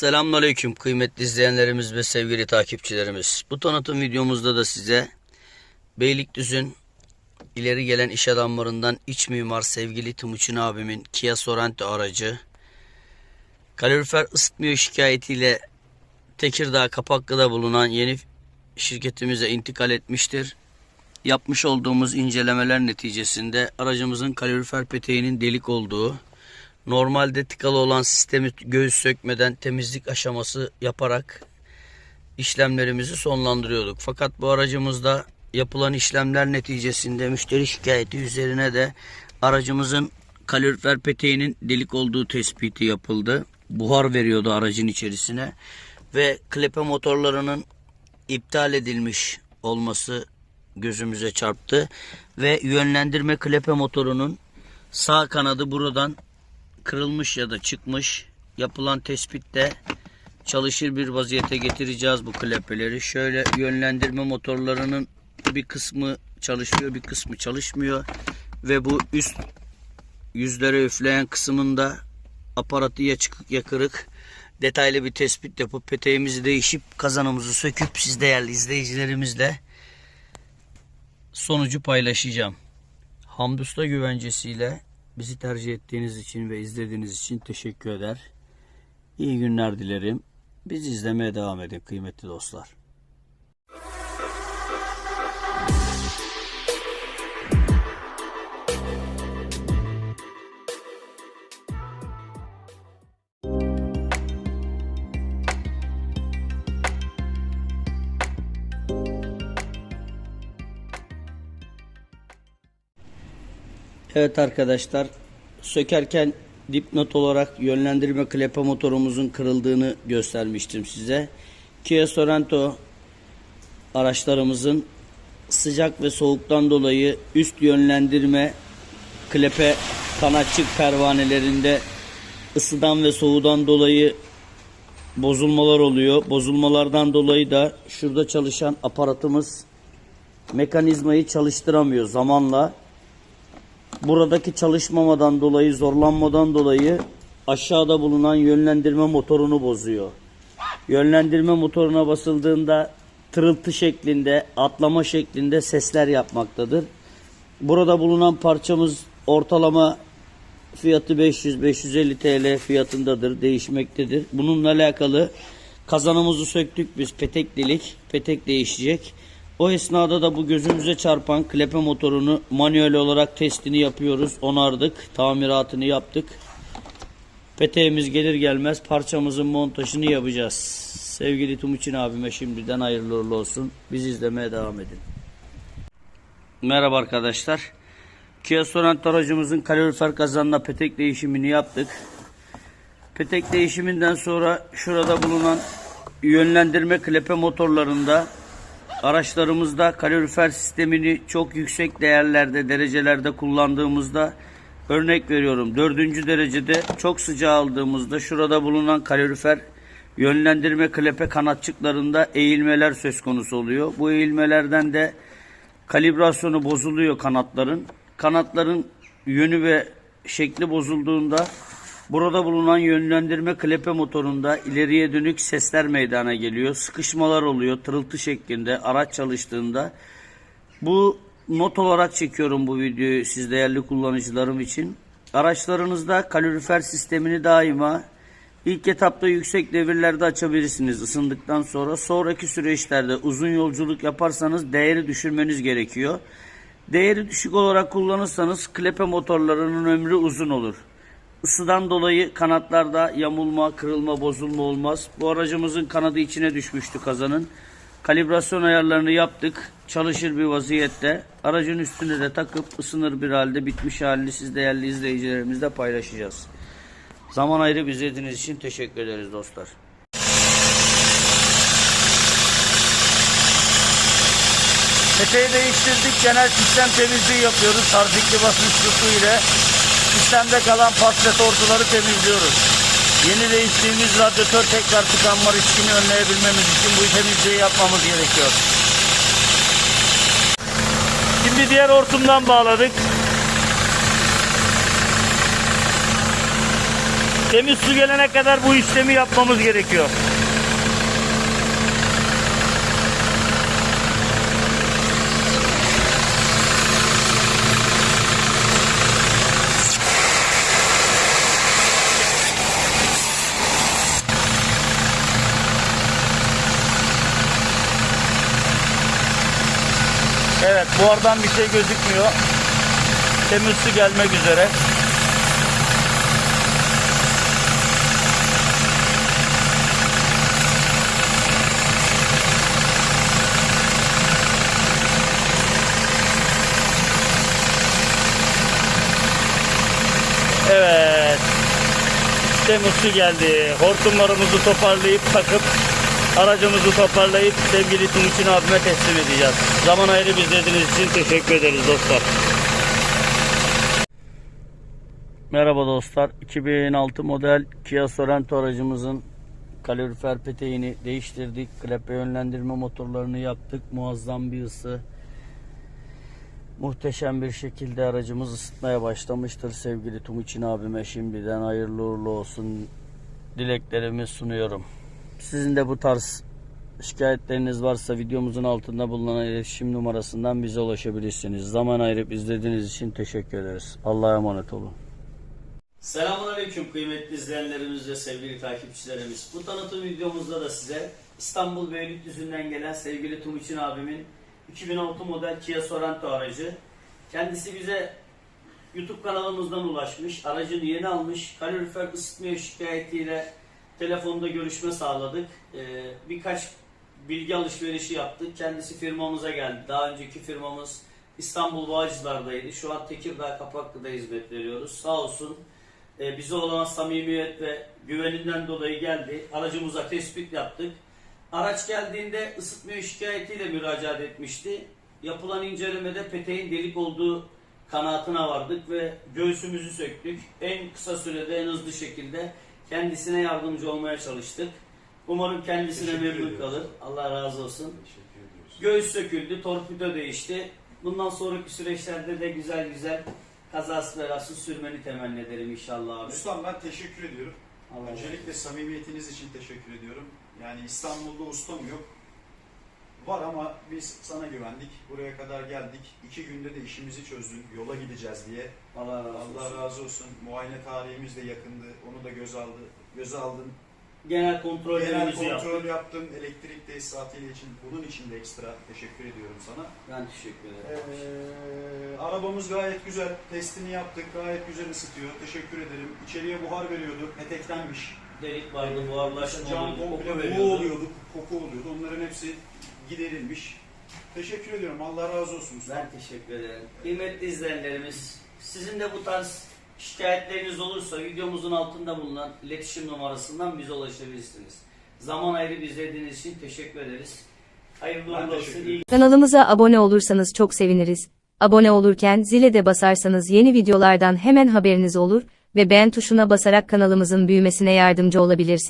Selamünaleyküm kıymetli izleyenlerimiz ve sevgili takipçilerimiz. Bu tanıtım videomuzda da size Beylikdüzü'nün ileri gelen iş adamlarından iç mimar sevgili Timuçin abimin Kia Sorento aracı kalorifer ısıtmıyor şikayetiyle Tekirdağ Kapaklı'da bulunan yeni şirketimize intikal etmiştir. Yapmış olduğumuz incelemeler neticesinde aracımızın kalorifer peteğinin delik olduğu, normalde tıkalı olan sistemi göğüs sökmeden temizlik aşaması yaparak işlemlerimizi sonlandırıyorduk. Fakat bu aracımızda yapılan işlemler neticesinde müşteri şikayeti üzerine de aracımızın kalorifer peteğinin delik olduğu tespiti yapıldı. Buhar veriyordu aracın içerisine ve klepe motorlarının iptal edilmiş olması gözümüze çarptı ve yönlendirme klepe motorunun sağ kanadı buradan kırılmış ya da çıkmış. Yapılan tespitte çalışır bir vaziyete getireceğiz bu klepeleri. Şöyle yönlendirme motorlarının bir kısmı çalışıyor, bir kısmı çalışmıyor ve bu üst yüzlere üfleyen kısmında aparatı ya çıkık ya kırık detaylı bir tespit yapıp peteğimizi değişip kazanımızı söküp siz değerli izleyicilerimizle sonucu paylaşacağım. Hamdusta güvencesiyle bizi tercih ettiğiniz için ve izlediğiniz için teşekkür eder. İyi günler dilerim. Bizi izlemeye devam edin kıymetli dostlar. Evet arkadaşlar sökerken dipnot olarak yönlendirme klepe motorumuzun kırıldığını göstermiştim size. Kia Sorento araçlarımızın sıcak ve soğuktan dolayı üst yönlendirme klepe kanatçık pervanelerinde ısıdan ve soğudan dolayı bozulmalar oluyor. Bozulmalardan dolayı da şurada çalışan aparatımız mekanizmayı çalıştıramıyor zamanla buradaki çalışmamadan dolayı zorlanmadan dolayı aşağıda bulunan yönlendirme motorunu bozuyor. Yönlendirme motoruna basıldığında tırıltı şeklinde, atlama şeklinde sesler yapmaktadır. Burada bulunan parçamız ortalama fiyatı 500-550 TL fiyatındadır, değişmektedir. Bununla alakalı kazanımızı söktük biz petek delik, petek değişecek. O esnada da bu gözümüze çarpan klepe motorunu manuel olarak testini yapıyoruz. Onardık. Tamiratını yaptık. Peteğimiz gelir gelmez parçamızın montajını yapacağız. Sevgili Tumuçin abime şimdiden hayırlı uğurlu olsun. Biz izlemeye devam edin. Merhaba arkadaşlar. Kia Sorento aracımızın kalorifer kazanına petek değişimini yaptık. Petek değişiminden sonra şurada bulunan yönlendirme klepe motorlarında araçlarımızda kalorifer sistemini çok yüksek değerlerde, derecelerde kullandığımızda örnek veriyorum. Dördüncü derecede çok sıcağı aldığımızda şurada bulunan kalorifer yönlendirme klepe kanatçıklarında eğilmeler söz konusu oluyor. Bu eğilmelerden de kalibrasyonu bozuluyor kanatların. Kanatların yönü ve şekli bozulduğunda Burada bulunan yönlendirme klepe motorunda ileriye dönük sesler meydana geliyor. Sıkışmalar oluyor tırıltı şeklinde araç çalıştığında. Bu not olarak çekiyorum bu videoyu siz değerli kullanıcılarım için. Araçlarınızda kalorifer sistemini daima ilk etapta yüksek devirlerde açabilirsiniz ısındıktan sonra. Sonraki süreçlerde uzun yolculuk yaparsanız değeri düşürmeniz gerekiyor. Değeri düşük olarak kullanırsanız klepe motorlarının ömrü uzun olur. Isıdan dolayı kanatlarda yamulma, kırılma, bozulma olmaz. Bu aracımızın kanadı içine düşmüştü kazanın. Kalibrasyon ayarlarını yaptık. Çalışır bir vaziyette. Aracın üstüne de takıp ısınır bir halde bitmiş halini siz değerli izleyicilerimizle paylaşacağız. Zaman ayırıp izlediğiniz için teşekkür ederiz dostlar. Peteği değiştirdik. Genel sistem temizliği yapıyoruz. Tarzikli basınç ile sistemde kalan ve tortuları temizliyoruz. Yeni değiştiğimiz radyatör tekrar tıkanma riskini önleyebilmemiz için bu temizliği yapmamız gerekiyor. Şimdi diğer hortumdan bağladık. Temiz su gelene kadar bu işlemi yapmamız gerekiyor. Evet buhardan bir şey gözükmüyor. Temiz su gelmek üzere. Evet. Temiz su geldi. Hortumlarımızı toparlayıp takıp aracımızı toparlayıp sevgili Timuçin abime teslim edeceğiz. Zaman ayrı izlediğiniz için teşekkür ederiz dostlar. Merhaba dostlar. 2006 model Kia Sorento aracımızın kalorifer peteğini değiştirdik. Klepe yönlendirme motorlarını yaptık. Muazzam bir ısı. Muhteşem bir şekilde aracımız ısıtmaya başlamıştır. Sevgili Tumuçin abime şimdiden hayırlı uğurlu olsun dileklerimi sunuyorum. Sizin de bu tarz şikayetleriniz varsa videomuzun altında bulunan iletişim numarasından bize ulaşabilirsiniz. Zaman ayırıp izlediğiniz için teşekkür ederiz. Allah'a emanet olun. Selamünaleyküm kıymetli izleyenlerimiz ve sevgili takipçilerimiz. Bu tanıtım videomuzda da size İstanbul Beylikdüzü'nden gelen sevgili Tumuçin abimin 2006 model Kia Sorento aracı. Kendisi bize YouTube kanalımızdan ulaşmış. Aracını yeni almış. Kalorifer ısıtmıyor şikayetiyle telefonda görüşme sağladık. Ee, birkaç bilgi alışverişi yaptık. Kendisi firmamıza geldi. Daha önceki firmamız İstanbul Bağcılar'daydı. Şu an Tekirdağ Kapaklı'da hizmet veriyoruz. Sağ olsun e, bize olan samimiyet ve güveninden dolayı geldi. Aracımıza tespit yaptık. Araç geldiğinde ısıtmıyor şikayetiyle müracaat etmişti. Yapılan incelemede peteğin delik olduğu kanaatine vardık ve göğsümüzü söktük. En kısa sürede en hızlı şekilde kendisine yardımcı olmaya çalıştık. Umarım kendisine Teşekkür memnun ediyoruz. kalır. Allah razı olsun. Teşekkür ediyoruz. Göğüs söküldü, torpido değişti. Bundan sonraki süreçlerde de güzel güzel kazası belasız sürmeni temenni ederim inşallah abi. Ustam ben teşekkür ediyorum. Allah Öncelikle samimiyetiniz için teşekkür ediyorum. Yani İstanbul'da ustam yok. Var ama biz sana güvendik. Buraya kadar geldik. İki günde de işimizi çözdün. Yola gideceğiz diye. Allah razı olsun. Allah razı olsun. Muayene tarihimiz de yakındı. Onu da göz aldı. Göze aldın. Genel Genel kontrollerimizi yaptık. kontrol yaptın. Elektrik tesisatıyla için bunun için de ekstra teşekkür ediyorum sana. Ben teşekkür ederim. Ee, arabamız gayet güzel. Testini yaptık. Gayet güzel ısıtıyor. Teşekkür ederim. İçeriye buhar veriyordu. Peteklenmiş. Delik vardı, buharlaşma Cam oldu, koku komple veriyordu. buğu oluyordu, koku oluyordu. Onların hepsi giderilmiş. Teşekkür ediyorum. Allah razı olsun. Ben teşekkür ederim. Kıymetli izleyenlerimiz, sizin de bu tarz şikayetleriniz olursa videomuzun altında bulunan iletişim numarasından bize ulaşabilirsiniz. Zaman ayrı izlediğiniz için teşekkür ederiz. Hayırlı uğurlu olsun. İyi Kanalımıza abone olursanız çok seviniriz. Abone olurken zile de basarsanız yeni videolardan hemen haberiniz olur ve beğen tuşuna basarak kanalımızın büyümesine yardımcı olabilirsiniz.